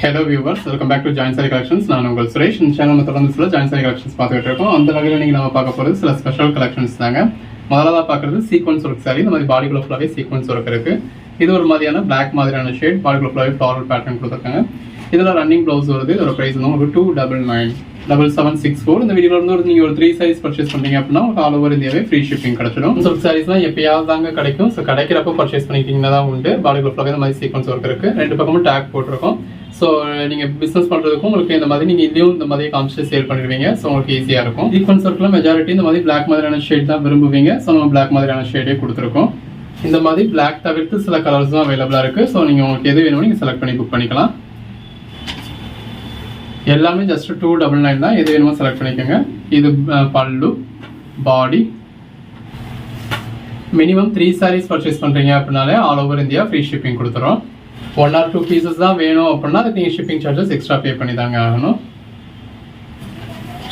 Hello viewers welcome back to join sari collections நான் உங்கள் சுரேஷ். இந்த சேனல் தொடர்ந்து சில ஜாயின் சாரி கலெக்ஷன்ஸ் பார்த்துக்கிட்டு இருக்கோம். அந்த வகையில் நீங்கள் நம்ம பார்க்க போகிறது சில ஸ்பெஷல் கலெக்ஷன்ஸ் தாங்க. முதலாக பார்க்குறது சீக்வன்ஸ் ஒர்க் சாரி இந்த மாதிரி பாடிக்குள்ள ஃபுல்லாகவே சீக்வன்ஸ் ஒர்க் இருக்கு. இது ஒரு மாதிரியான பிளாக் மாதிரியான ஷேட் பாடிக்குள்ள ஃபுல்லாகவே ஃப்ளாரல் பேட்டர்ன் கொடுத்துருக்காங்க. இதில் ரன்னிங் ப்ளவுஸ் வருது. இதோட ப்ரைஸ் வந்து உங்களுக்கு two double nine double seven six four இந்த வீடியோவில் வந்து ஒரு நீங்கள் ஒரு த்ரீ சைஸ் பர்ச்சேஸ் பண்ணீங்க அப்படின்னா உங்களுக்கு ஆல் ஓவர் இந்தியாவே ஃப்ரீ ஷிப்பிங் கிடைச்சிடும். சில்க் சாரீஸ்லாம் எப்பயாவது தாங்க கிடைக்கும். ஸோ கிடைக்கிறப்ப பர்ச்சேஸ் பண்ணிக்கிட்டீங்கன்னா தான் உண்டு. பாடிக்குள்ள ஃபுல்லாகவே இந்த மாதிரி சீக்வன்ஸ் ஒர்க் இருக்குது ரெண்டு பக்கமும் டேக் போட்டிருக்கோம். ஸோ நீங்கள் பிஸ்னஸ் பண்ணுறதுக்கும் உங்களுக்கு இந்த மாதிரி நீங்கள் இதையும் இந்த மாதிரி காமிச்சு சேல் பண்ணிடுவீங்க. ஸோ உங்களுக்கு ஈஸியாக இருக்கும். சீக்வன்ஸ் ஒர்க்கில் மெஜாரிட்டி இந்த மாதிரி பிளாக் மாதிரியான ஷேட் தான் விரும்புவீங்க. ஸோ நம்ம பிளாக் மாதிரியான ஷேடே கொடுத்துருக்கோம். இந்த மாதிரி பிளாக் தவிர்த்து சில கலர்ஸ் தான் அவைலபிளாக இருக்குது ஸோ நீங்கள் உங்களுக்கு எது வேணுமோ நீங்கள் செலக்ட் பண்ணி புக் பண்ணிக்கலாம். எல்லாமே ஜஸ்ட் டூ டபுள் நைன் தான். எது வேணுமோ செலக்ட் பண்ணிக்கோங்க. இது pallu body minimum three saris purchase பண்ணுறீங்க அப்படின்னாலே all over India free shipping கொடுத்துரும் ஒன் ஆர் டூ பீசஸ் தான் வேணும் அப்படின்னா அதுக்கு நீங்கள் ஷிப்பிங் சார்ஜஸ் எக்ஸ்ட்ரா பே பண்ணி தாங்க ஆகணும்.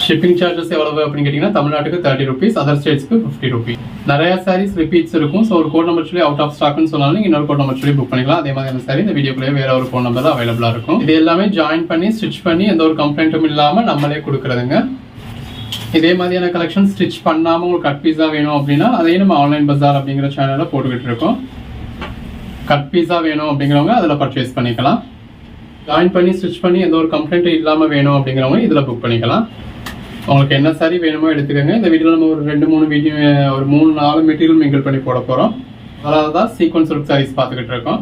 ஷிப்பிங் சார்ஜஸ் எவ்வளவு அப்படின்னு கேட்டிங்கன்னா தமிழ்நாட்டுக்கு தேர்ட்டி ருபீஸ் அதர் ஸ்டேட்ஸ்க்கு ஃபிஃப்டி ருபீஸ் நிறைய சாரீஸ் ரிப்பீட்ஸ் இருக்கும். ஸோ ஒரு கோட் நம்பர் சொல்லி அவுட் ஆஃப் ஸ்டாக்னு சொன்னாலும் இன்னொரு கோட் நம்பர் சொல்லி புக் பண்ணிக்கலாம். அதே மாதிரி அந்த சாரி இந்த வீடியோக்குள்ளே வேற ஒரு ஃபோன் நம்பர் தான் அவைலபிளாக இருக்கும். இது எல்லாமே ஜாயின் பண்ணி ஸ்டிச் பண்ணி எந்த ஒரு கம்ப்ளைண்ட்டும் இல்லாமல் நம்மளே கொடுக்குறதுங்க. இதே மாதிரியான கலெக்ஷன் ஸ்டிச் பண்ணாமல் உங்களுக்கு கட் பீஸாக வேணும் அப்படின்னா அதையும் நம்ம ஆன்லைன் பஜார் அப்படிங்கிற சேனலில் போட்டுக்கிட்டு இருக்கோம். கட் பீஸா வேணும் அப்படிங்கிறவங்க அதில் பர்ச்சேஸ் பண்ணிக்கலாம். ஜாயின் பண்ணி ஸ்டிச் பண்ணி எந்த ஒரு கம்ப்ளைண்ட்டும் இல்லாமல் வேணும் அப்படிங்கிறவங்க இதில் புக் பண்ணிக்கலாம். உங்களுக்கு என்ன சாரி வேணுமோ எடுத்துக்கோங்க. இந்த வீடியோவில் நம்ம ஒரு ரெண்டு மூணு வீடியோ ஒரு மூணு நாலு மெட்டீரியல் மிங்கிள் பண்ணி போட போகிறோம் அதாவது தான் சீக்வன்ஸ் ஒர்க் சாரீஸ் பார்த்துக்கிட்டு இருக்கோம்.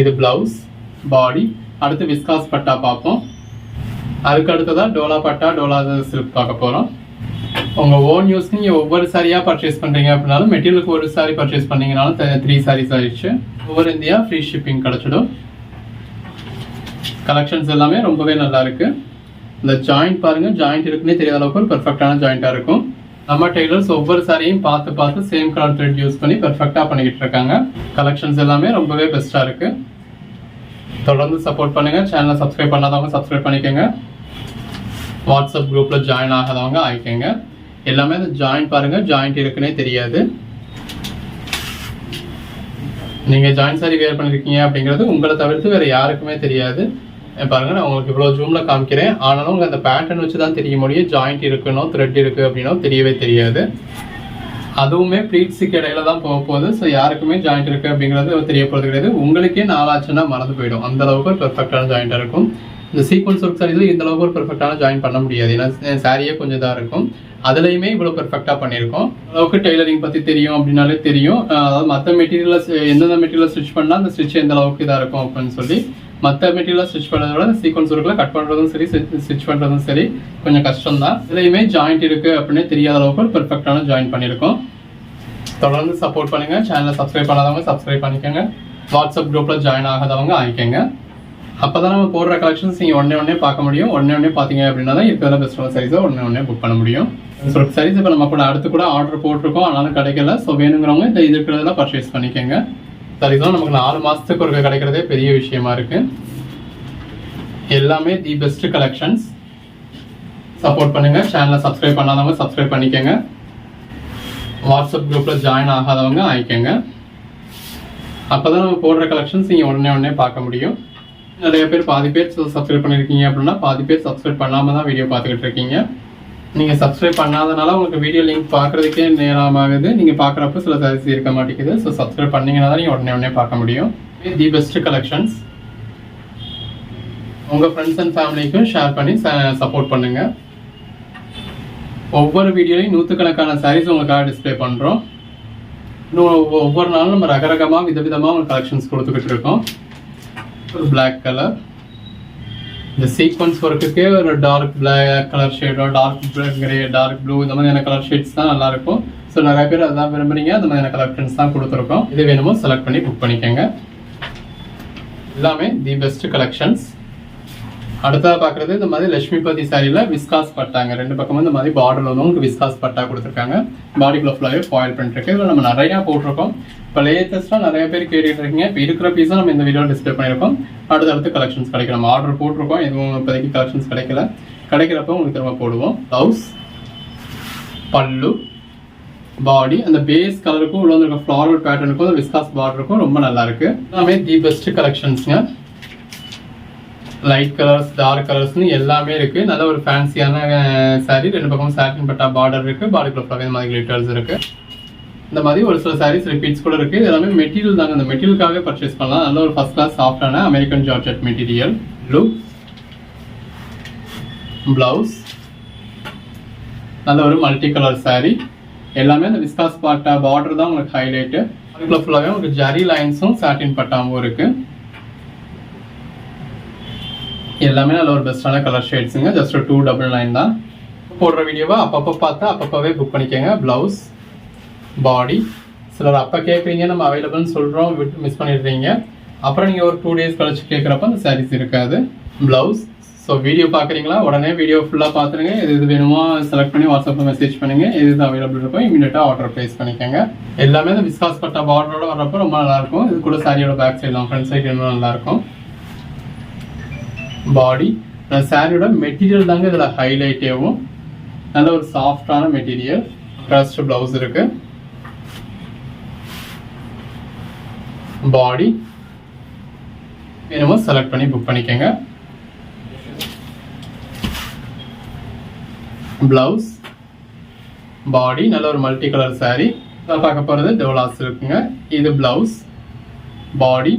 இது பிளவுஸ் பாடி அடுத்து விஸ்காஸ் பட்டா பார்ப்போம். அதுக்கு அடுத்ததாக டோலா பட்டா டோலா சில்க் பார்க்க போகிறோம் உங்கள் ஓன் யூஸ்க்கு நீங்கள் ஒவ்வொரு சாரியாக பர்ச்சேஸ் பண்ணுறீங்க அப்படின்னாலும் மெட்டீரியலுக்கு ஒரு சாரி பர்ச்சேஸ் பண்ணீங்கனாலும் த்ரீ சாரீஸ் ஆயிடுச்சு. ஒவ்வொரு இந்தியா ஃப்ரீ ஷிப்பிங் கிடச்சிடும். கலெக்ஷன்ஸ் எல்லாமே ரொம்பவே நல்லா இருக்கு. இந்த ஜாயிண்ட் பாருங்க ஜாயிண்ட் இருக்குன்னே தெரியாத அளவுக்கு ஒரு பெர்ஃபெக்டான ஜாயிண்டாக இருக்கும். நம்ம டெய்லர்ஸ் ஒவ்வொரு சாரியும் பார்த்து பார்த்து சேம் கலர் த்ரெட் யூஸ் பண்ணி பெர்ஃபெக்டா பண்ணிக்கிட்டு இருக்காங்க. கலெக்ஷன்ஸ் எல்லாமே ரொம்பவே பெஸ்ட்டாக இருக்கு. தொடர்ந்து சப்போர்ட் பண்ணுங்க. சேனலை சப்ஸ்கிரைப் பண்ணாதவங்க சப்ஸ்கிரைப் பண்ணிக்கோங்க. வாட்ஸ்அப் குரூப்பில் ஜாயின் ஆகாதவங்க ஆகிக்கோங்க எல்லாமே அந்த ஜாயிண்ட் பாருங்க. ஜாயிண்ட் இருக்குன்னே தெரியாது. நீங்க ஜாயின் சாரி வேர் பண்ணிருக்கீங்க அப்படிங்கிறது உங்களை தவிர்த்து வேற யாருக்குமே தெரியாது. பாருங்கள் பாருங்க நான் உங்களுக்கு இவ்வளவு ஜூம்ல காமிக்கிறேன். ஆனாலும் உங்களுக்கு அந்த பேட்டர்ன் வச்சு தான் தெரிய முடியும். ஜாயிண்ட் இருக்கணும் த்ரெட் இருக்கு அப்படின்னோ தெரியவே தெரியாது. அதுவுமே ப்ளீட்ஸுக்கு இடையில தான் போக போகுது. ஸோ யாருக்குமே ஜாயிண்ட் இருக்கு அப்படிங்கிறது தெரிய போகிறது கிடையாது. உங்களுக்கே நாளாச்சுன்னா மறந்து போயிடும். அந்த அளவுக்கு பெர்ஃபெக்டான ஜாயிண்டா இருக்கும். இந்த சீக்வன்ஸ் ஒர்க் சாரீஸில் இந்த அளவுக்கு ஒரு பெர்ஃபெக்டான ஜாயின் பண்ண முடியாது. ஏன்னா சாரியே கொஞ்சம் இதாக இருக்கும். அதுலேயுமே இவ்வளோ பெர்ஃபெக்டாக பண்ணியிருக்கோம். அளவுக்கு டெய்லரிங் பற்றி தெரியும் அப்படின்னாலே தெரியும். அதாவது மற்ற மெட்டீரியல எந்தெந்த மெட்டீரியல் ஸ்டிச் பண்ணால் அந்த ஸ்டிச் எந்த அளவுக்கு இதாக இருக்கும் அப்படின்னு சொல்லி மற்ற மெட்டீரியலாக ஸ்டிச் பண்ணுறத விட சீக்வன்ஸ் ஒர்க்கில் கட் பண்ணுறதும் சரி ஸ்டிச் பண்ணுறதும் சரி கொஞ்சம் கஷ்டம் தான் இதுலையுமே ஜாயிண்ட் இருக்குது அப்படின்னு தெரியாத அளவுக்கு ஒரு பெர்ஃபெக்டான ஜாயின் பண்ணியிருக்கோம். தொடர்ந்து சப்போர்ட் பண்ணுங்கள் சேனலை சப்ஸ்கிரைப் பண்ணாதவங்க சப்ஸ்கிரைப் பண்ணிக்கோங்க. வாட்ஸ்அப் குரூப்பில் ஜாயின் ஆகாதவங்க ஆகிக்கோங்க அப்பதான் நம்ம போடுற கலெக்ஷன்ஸ் நீங்கள் உடனே உடனே பார்க்க முடியும். உடனே உடனே பார்த்தீங்க அப்படின்னா தான் இப்போ தான் பெஸ்ட் சாரீஸை உடனே ஒன்றே புக் பண்ண முடியும். சாரீஸ் இப்போ நம்ம கூட அடுத்து கூட ஆர்டர் போட்டிருக்கோம். ஆனாலும் கிடைக்கல. ஸோ வேணுங்கிறவங்க இந்த இது இருக்கிறதெல்லாம் பர்ச்சேஸ் பண்ணிக்கோங்க. சாரீஸ்லாம் நமக்கு நாலு மாதத்துக்கு ஒரு கிடைக்கிறதே பெரிய விஷயமா இருக்குது எல்லாமே தி பெஸ்ட் கலெக்ஷன்ஸ் சப்போர்ட் பண்ணுங்கள் சேனலை சப்ஸ்கிரைப் பண்ணாதவங்க சப்ஸ்கிரைப் பண்ணிக்கோங்க. வாட்ஸ்அப் குரூப்பில் ஜாயின் ஆகாதவங்க ஆகிக்கோங்க அப்போ தான் நம்ம போடுற கலெக்ஷன்ஸ் நீங்கள் உடனே உடனே பார்க்க முடியும். நிறைய பேர் பாதி பேர் சப்ஸ்கிரைப் பண்ணிருக்கீங்க அப்படின்னா பாதி பேர் சப்ஸ்கிரைப் பண்ணாமல் தான் வீடியோ பார்த்துக்கிட்டு இருக்கீங்க. நீங்கள் சப்ஸ்கிரைப் பண்ணாதனால உங்களுக்கு வீடியோ லிங்க் பார்க்குறதுக்கே நேரம் ஆகுது பார்க்குறப்ப சில சாரீஸ் இருக்க மாட்டேங்குது. ஸோ சப்ஸ்கிரைப் பண்ணிங்கன்னா தான் நீங்கள் உடனே உடனே பார்க்க முடியும். தி பெஸ்ட் கலெக்ஷன்ஸ் உங்கள் ஃப்ரெண்ட்ஸ் அண்ட் ஃபேமிலிக்கும் ஷேர் பண்ணி சப்போர்ட் பண்ணுங்கள் ஒவ்வொரு வீடியோலையும் நூற்றுக்கணக்கான சாரீஸ் உங்களுக்காக டிஸ்ப்ளே பண்ணுறோம் இன்னும் ஒவ்வொரு நாளும் நம்ம ரகரகமாக விதவிதமாக உங்களுக்கு கலெக்ஷன்ஸ் கொடுத்துக்கிட்டு இருக்கோம். ஒரு பிளாக் கலர் இந்த சீக்வன்ஸ் ஒர்க்குக்கே ஒரு dark black colour shadow dark grey dark blue இந்த மாதிரியான கலர் ஷேட்ஸ் தான் நல்லாயிருக்கும் ஸோ நிறைய பேர் அதான் விரும்புறீங்க. அந்த மாதிரியான கலெக்ஷன்ஸ் தான் கொடுத்துருக்கோம். இது வேணுமோ செலக்ட் பண்ணி புக் பண்ணிக்கோங்க. எல்லாமே தி பெஸ்ட் கலெக்ஷன்ஸ் அடுத்ததாக பார்க்குறது இந்த மாதிரி லட்சுமிபதி சாரியில் விஸ்காஸ் பட்டாங்க. ரெண்டு பக்கமும் இந்த மாதிரி பார்டர்ல வந்து உங்களுக்கு விஸ்காஸ் பட்டா கொடுத்துருக்காங்க. பாடிக்குள்ள ஃபுல்லாகவே ஃபாயில் பண்ணிருக்கு இதில் நம்ம நிறையா போட்டிருக்கோம். இப்போ லேட்டஸ்ட்டாக நிறைய பேர் கேட்டுட்டு இருக்கீங்க இப்போ இருக்கிற பீஸும் நம்ம இந்த வீடியோவில் டிஸ்பிளே பண்ணியிருக்கோம். அடுத்தடுத்து கலெக்ஷன்ஸ் கிடைக்கும். நம்ம ஆர்டர் போட்டிருக்கோம். எதுவும் இப்போதைக்கு கலெக்ஷன்ஸ் கிடைக்கல. கிடைக்கிறப்ப உங்களுக்கு திரும்ப போடுவோம். ப்ளவுஸ் பல்லு பாடி அந்த பேஸ் கலருக்கும் உள்ள வந்து ஃப்ளாரல் பேட்டர்னுக்கும் அந்த விஸ்காஸ் பார்டருக்கும் ரொம்ப நல்லா இருக்கு. எல்லாமே தி பெஸ்ட் கலெக்ஷன்ஸ்ங்க லைட் கலர்ஸ் டார்க் கலர்ஸ்னு எல்லாமே இருக்கு. நல்ல ஒரு ஃபேன்சியான saree. ரெண்டு பக்கமும் சாட்டின் பட்டா பார்டர் இருக்கு. பாடிக்குள்ள ஃபுல்லாகவே இந்த மாதிரி கிளிட்டர்ஸ் இருக்கு. இந்த மாதிரி ஒரு சில சாரீஸ் ரிப்பீட்ஸ் கூட இருக்குது எல்லாமே மெட்டீரியல் தாங்க. இந்த மெட்டீரியலுக்காகவே பர்ச்சேஸ் பண்ணலாம். நல்ல ஒரு ஃபர்ஸ்ட் கிளாஸ் சாஃப்டான American georgette material blue blouse நல்ல ஒரு மல்டி கலர் saree. எல்லாமே அந்த விஸ்காஸ் பாட்டா பார்டர் தான் உங்களுக்கு ஹைலைட்டு அதுக்குள்ள ஃபுல்லாகவே உங்களுக்கு ஜரி லைன்ஸும் சாட்டின் பட்டாவும் இருக்குது எல்லாமே நல்ல ஒரு பெஸ்டான கலர் ஷேட்ஸுங்க ஜஸ்ட் டூ டபுள் நைன் தான். போடுற வீடியோவை அப்பப்போ பார்த்தா அப்பப்போவே புக் பண்ணிக்கோங்க. ப்ளவுஸ் பாடி சிலர் அப்போ கேட்குறீங்க நம்ம அவைலபிள்னு சொல்கிறோம் விட்டு மிஸ் பண்ணிடுறீங்க. அப்புறம் நீங்கள் ஒரு டூ டேஸ் கழிச்சு கேட்குறப்ப அந்த சாரீஸ் இருக்காது. ப்ளவுஸ் ஸோ வீடியோ பார்க்குறீங்களா? உடனே வீடியோ ஃபுல்லாக பார்த்துருங்க எது எது வேணுமோ செலக்ட் பண்ணி வாட்ஸ்அப்பில் மெசேஜ் பண்ணுங்க. எது எது அவைலபிள் இருக்கோ இமீடியட்டாக ஆர்டர் ப்ளேஸ் பண்ணிக்கோங்க. எல்லாமே இந்த விஸ்காஸ் பட்டா பார்டரோட வரப்போ ரொம்ப நல்லாயிருக்கும் இது கூட சாரியோட பேக் சைட்லாம் ஃப்ரண்ட் சைடு இன்னும் நல்லாயிருக்கும் பாடி சாரியோட மெட்டீரியல் தாங்க இதில் ஹைலைட்டேவும் நல்ல ஒரு சாஃப்டான மெட்டீரியல் க்ரஸ்ட் ப்ளவுஸ் இருக்கு. பாடி வேணுமோ செலக்ட் பண்ணி புக் பண்ணிக்கோங்க. ப்ளவுஸ் பாடி நல்ல ஒரு மல்டி கலர் saree. நான் பார்க்க போகிறது டெவலாஸ் இருக்குங்க. இது ப்ளவுஸ் பாடி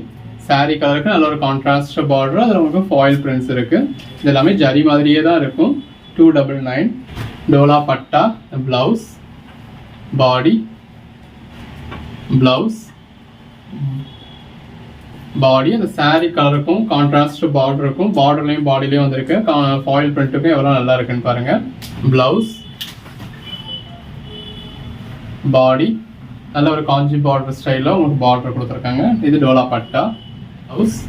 saree கலருக்கு நல்ல ஒரு கான்ட்ராஸ்ட் பார்டர் அதில் உங்களுக்கு ஃபாயில் பிரிண்ட்ஸ் இருக்கு. இது எல்லாமே ஜரி மாதிரியே தான் இருக்கும். டூ டபுள் நைன் டோலா பட்டா பிளவுஸ் பாடி பிளவுஸ் பாடி அந்த saree கலருக்கும் கான்ட்ராஸ்ட் பார்டர் இருக்கும் பார்டர்லையும் பாடிலையும் வந்திருக்கு. ஃபாயில் பிரிண்ட்டுக்கும் எவ்வளோ நல்லா இருக்குன்னு பாருங்க. பிளவுஸ் பாடி நல்ல ஒரு காஞ்சி பார்டர் ஸ்டைலில் உங்களுக்கு பார்டர் கொடுத்துருக்காங்க. இது டோலா பட்டா blouse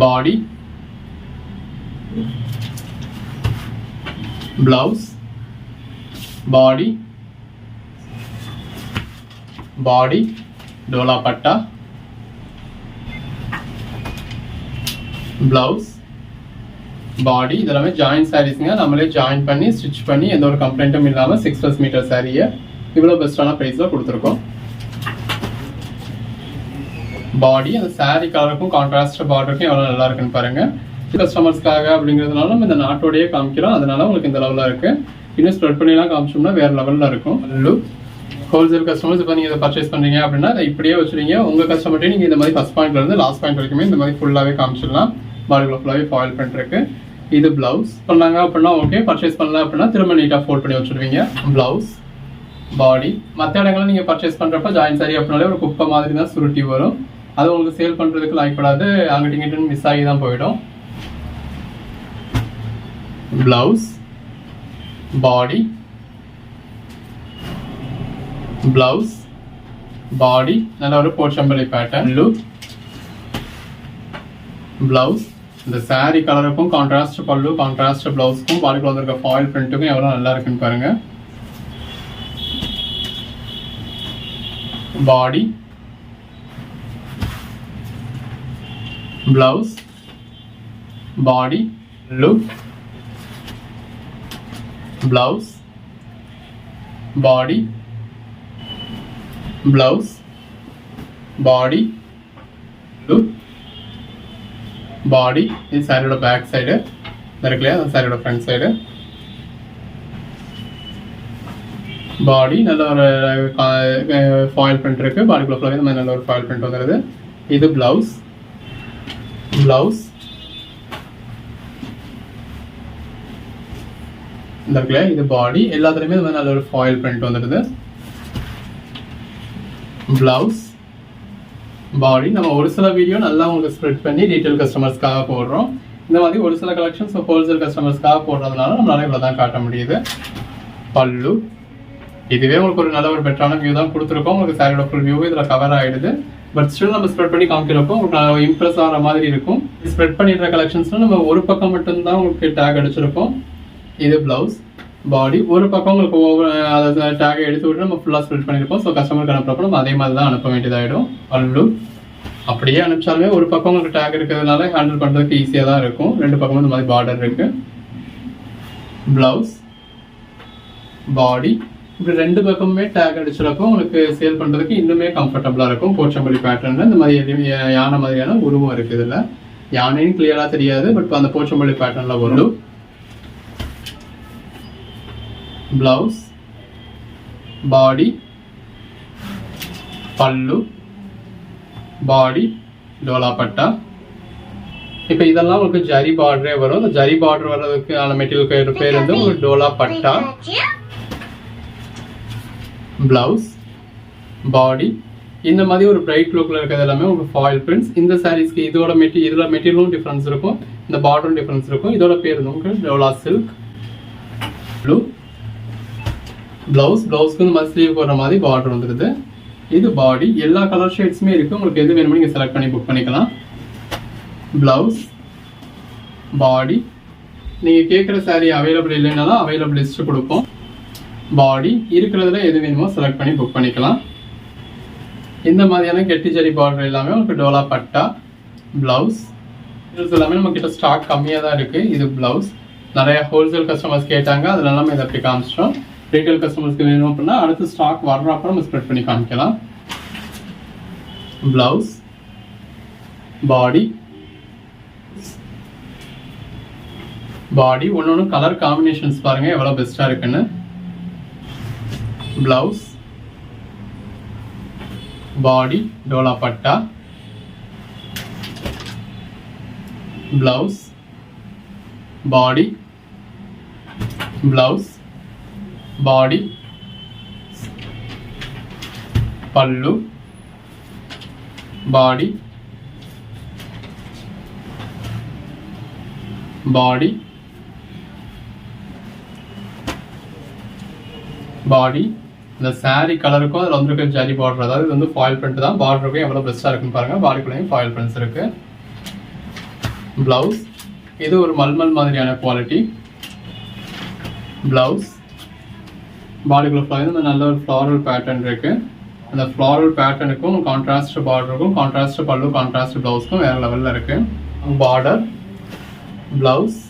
body blouse body body Dola பட்டா பிளவுஸ் பாடி இதெல்லாமே ஜாயின் சாரீஸுங்க நம்மளே ஜாயின் பண்ணி ஸ்டிச் பண்ணி எந்த ஒரு கம்ப்ளைண்ட்டும் இல்லாமல் சிக்ஸ் ப்ளஸ் மீட்டர் சாரியை இவ்வளோ பெஸ்ட்டான ப்ரைஸில் கொடுத்துருக்கோம். பாடி அந்த சாரீ கலருக்கும் கான்ட்ராஸ்ட் பார்டருக்கும் எவ்வளோ நல்லா இருக்குன்னு பாருங்க. கஸ்டமர்ஸ்க்காக அப்படிங்கிறதுனால நம்ம இந்த நாட்டோடையே காமிக்கிறோம். அதனால உங்களுக்கு இந்த லெவலில் இருக்கு. இன்னும் ஸ்ப்ரெட் பண்ணிலாம் காமிச்சோம்னா வேற லெவலில் இருக்கும். லுக் ஹோல்சேல் கஸ்டமர்ஸ் இப்போ நீங்கள் இதை பர்ச்சேஸ் பண்ணுறீங்க அப்படின்னா அதை இப்படியே வச்சுருங்க. உங்கள் கஸ்டமர்ட்டே நீங்கள் இந்த மாதிரி ஃபஸ்ட் பாயிண்ட்ல இருந்து லாஸ்ட் பாயிண்ட் வரைக்குமே இந்த மாதிரி ஃபுல்லாகவே காமிச்சிடலாம். பாடிக்குள்ள ஃபுல்லாகவே ஃபாயில் பண்ணிருக்கு இது பிளவுஸ் பண்ணாங்க அப்படின்னா ஓகே பர்ச்சேஸ் பண்ணல அப்படின்னா திரும்ப நீட்டாக ஃபோல்ட் பண்ணி வச்சுருவீங்க பிளவுஸ் பாடி மற்ற இடங்கள்ல நீங்கள் பர்ச்சேஸ் பண்ணுறப்ப ஜாயின் சாரி அப்படின்னாலே ஒரு குப்பை மாதிரி தான் சுருட்டி வரும். அது உங்களுக்கு சேல் பண்ணுறதுக்கு லாய்க்கப்படாது அங்கிட்ட இங்கிட்ட மிஸ் ஆகி தான் போயிடும். ப்ளவுஸ் பாடி ப்ளவுஸ் பாடி நல்ல ஒரு போச்சம்பள்ளி பேட்டர்ன் லுக் ப்ளவுஸ் இந்த சாரீ கலருக்கும் கான்ட்ராஸ்ட் பல்லு கான்ட்ராஸ்ட் பிளவுஸ்க்கும் பாடிக்குள்ள வந்திருக்க ஃபாயில் பிரிண்ட்டுக்கும் எவ்வளோ நல்லா இருக்குன்னு பாருங்கள் body blouse body look blouse body blouse body look body இது சாரியோட பேக் சைடு இருக்கு இல்லையா அந்த சாரியோட ஃப்ரண்ட் சைடு பாடி நல்ல ஒரு ஃபாயில் பிரிண்ட் இருக்கு பாடிக்குள்ள ஃபுல்லாகவே இந்த மாதிரி நல்ல ஒரு ஃபாயில் பிரிண்ட் வந்துடுது இது பிளவுஸ் blouse. இந்த இருக்குல்ல இது பாடி எல்லாத்துலேயுமே இது மாதிரி நல்ல ஒரு ஃபாயில் பிரிண்ட் வந்துடுது. பிளவுஸ் பாடி நம்ம ஒரு சில வீடியோ நல்லா உங்களுக்கு ஸ்ப்ரெட் பண்ணி ரீட்டைல் கஸ்டமர்ஸ்க்காக போடுறோம். இந்த மாதிரி ஒரு சில கலெக்ஷன்ஸ் ஹோல்சேல் கஸ்டமர்ஸ்க்காக போடுறதுனால நம்மளால இவ்வளோ தான் காட்ட முடியுது. பல்லு. இதுவே உங்களுக்கு ஒரு நல்ல ஒரு பெட்டரான வியூ தான் கொடுத்துருக்கோம். உங்களுக்கு சாரியோட ஃபுல் வியூ இதில் கவர் ஆகிடுது பட் ஸ்டில் நம்ம ஸ்ப்ரெட் பண்ணி காமிக்கிறப்போ உங்களுக்கு இம்ப்ரெஸ் ஆகிற மாதிரி இருக்கும். ஸ்ப்ரெட் பண்ணிடுற கலெக்ஷன்ஸில் நம்ம ஒரு பக்கம் மட்டும்தான் உங்களுக்கு டேக் அடிச்சிருப்போம். இது பிளவுஸ் பாடி ஒரு பக்கம் உங்களுக்கு ஓவர் அதை டேக் எடுத்து விட்டு நம்ம ஃபுல்லாக ஸ்ப்ரெட் பண்ணியிருப்போம் ஸோ கஸ்டமருக்கு அனுப்புறப்போ நம்ம அதே மாதிரி தான் அனுப்ப வேண்டியதாயிடும். பல்லு அப்படியே அனுப்பிச்சாலுமே ஒரு பக்கம் உங்களுக்கு டேக் இருக்கிறதுனால ஹேண்டில் பண்ணுறதுக்கு ஈஸியாக தான் இருக்கும். ரெண்டு பக்கமும் இந்த மாதிரி பார்டர் இருக்குது பிளவுஸ் பாடி இப்படி ரெண்டு பக்கமுமே டேக் அடிச்சிருக்கும் உங்களுக்கு சேல் பண்ணுறதுக்கு இன்னுமே கம்ஃபர்டபுளாக இருக்கும். போச்சம்பள்ளி பேட்டர்னில் இந்த மாதிரி யானை மாதிரியான உருவம் இருக்குது இதில். யானைன்னு கிளியராக தெரியாது பட் அந்த போச்சம்பள்ளி பேட்டர்னில் வரும். பிளவுஸ் பாடி பல்லு பாடி டோலா பட்டா இப்போ இதெல்லாம் உங்களுக்கு ஜரி பார்டரே வரும். அந்த ஜரி பார்டர் வர்றதுக்கான மெட்டீரியல் பேர் வந்து உங்களுக்கு டோலா பட்டா ப்ளவுஸ் பாடி இந்த மாதிரி ஒரு பிரைட் லுக்கில் இருக்கிறது எல்லாமே உங்களுக்கு ஃபாயில் பிரிண்ட்ஸ் இந்த சாரீஸ்க்கு இதோட மெட்டி இதோட மெட்டீரியலும் டிஃப்ரென்ஸ் இருக்கும். இந்த பார்டரும் டிஃப்ரென்ஸ் இருக்கும். இதோட பேர் வந்து உங்களுக்கு? டோலா சில்க் ப்ளூ ப்ளவுஸ் ப்ளவுஸ்க்கு இந்த மாதிரி ஸ்லீவ் போடுற மாதிரி பார்டர் வந்துடுது இது பாடி எல்லா கலர் ஷேட்ஸுமே இருக்குது உங்களுக்கு எது வேணுமோ நீங்கள் செலக்ட் பண்ணி புக் பண்ணிக்கலாம். ப்ளவுஸ் பாடி நீங்கள் கேட்குற சாரீ அவைலபிள் இல்லைனாலும் அவைலபிள் லிஸ்ட்டு கொடுப்போம். பாடி இருக்கிறதுல எது வேணுமோ செலக்ட் பண்ணி புக் பண்ணிக்கலாம். இந்த மாதிரியான கெட்டி பார்டர் எல்லாமே உங்களுக்கு டோலா பட்டா ப்ளவுஸ் இது எல்லாமே நம்ம கிட்ட ஸ்டாக் கம்மியாக தான் இருக்குது இது ப்ளவுஸ் நிறைய ஹோல்சேல் கஸ்டமர்ஸ் கேட்டாங்க. அதில் எல்லாமே இதை அப்படி காமிச்சிட்டோம். ரீட்டைல் கஸ்டமர்ஸ்க்கு வேணும் அப்படின்னா அடுத்து ஸ்டாக் வர்றப்ப நம்ம ஸ்ப்ரெட் பண்ணி காமிக்கலாம். ப்ளவுஸ் பாடி பாடி ஒன்று ஒன்று கலர் காம்பினேஷன்ஸ் பாருங்கள் எவ்வளோ பெஸ்ட்டாக இருக்குன்னு. பிளவுஸ் பாடி டோலா பட்டா blouse body blouse body pallu body body பாடி இந்த சாரீ கலருக்கும் அதில் வந்துருக்க ஜரி பார்டர் அதாவது இது வந்து ஃபாயில் பிரிண்ட் தான். பார்டருக்கும் எவ்வளோ பெஸ்ட்டாக இருக்குன்னு பாருங்கள் பாடிக்குள்ளேயும் ஃபாயில் பிரிண்ட்ஸ் இருக்குது ப்ளவுஸ் இது ஒரு மல்மல் மாதிரியான குவாலிட்டி ப்ளவுஸ் பாடிக்குள்ள ஃப்ளவர் நல்ல ஒரு ஃப்ளாரல் பேட்டர்ன் இருக்குது அந்த ஃப்ளாரல் பேட்டர்னுக்கும் கான்ட்ராஸ்ட் பார்டருக்கும் கான்ட்ராஸ்ட் பல்லு கான்ட்ராஸ்ட் ப்ளவுஸ்க்கும் வேறு லெவலில் இருக்குது பார்டர் ப்ளவுஸ்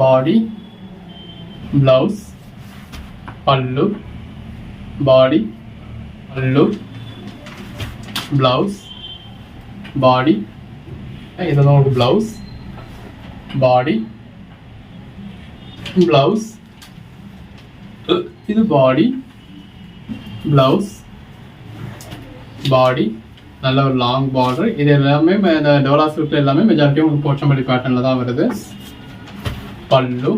பாடி ப்ளவுஸ் பல்லு. பாடி லுக் ப்ளவுஸ் பாடி இதுதான் உங்களுக்கு ப்ளவுஸ் பாடி ப்ளவுஸ் இது பாடி ப்ளவுஸ் பாடி நல்ல ஒரு லாங் பார்டர் இது எல்லாமே இந்த டோலா ஃபிளிப்பில் எல்லாமே மெஜாரிட்டி உங்களுக்கு போச்சம்படி பேட்டர்னில் தான் வருது. பல்லு.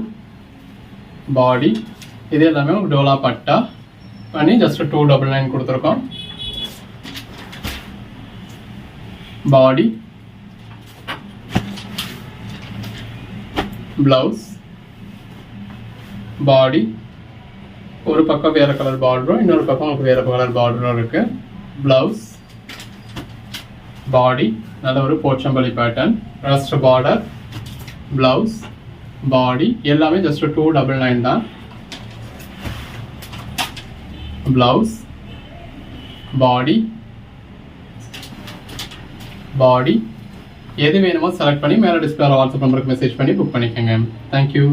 பாடி இது எல்லாமே உங்களுக்கு டோலா பட்டா. பண்ணி ஜஸ்ட் டூ டபுள் நைன் கொடுத்துருக்கோம். பாடி ப்ளவுஸ் பாடி ஒரு பக்கம் வேறு கலர் பார்டரும் இன்னொரு பக்கம் உங்களுக்கு வேற கலர் பார்டரும் இருக்குது ப்ளவுஸ் பாடி நல்ல ஒரு Pochampalli pattern rust border blouse body எல்லாமே ஜஸ்ட் டூ டபுள் நைன் தான். Blouse பாடி பாடி எது வேணுமோ செலக்ட் பண்ணி மேலே டிஸ்பிளே வாட்ஸ்அப் நம்பருக்கு மெசேஜ் பண்ணி புக் பண்ணிக்கோங்க. Thank you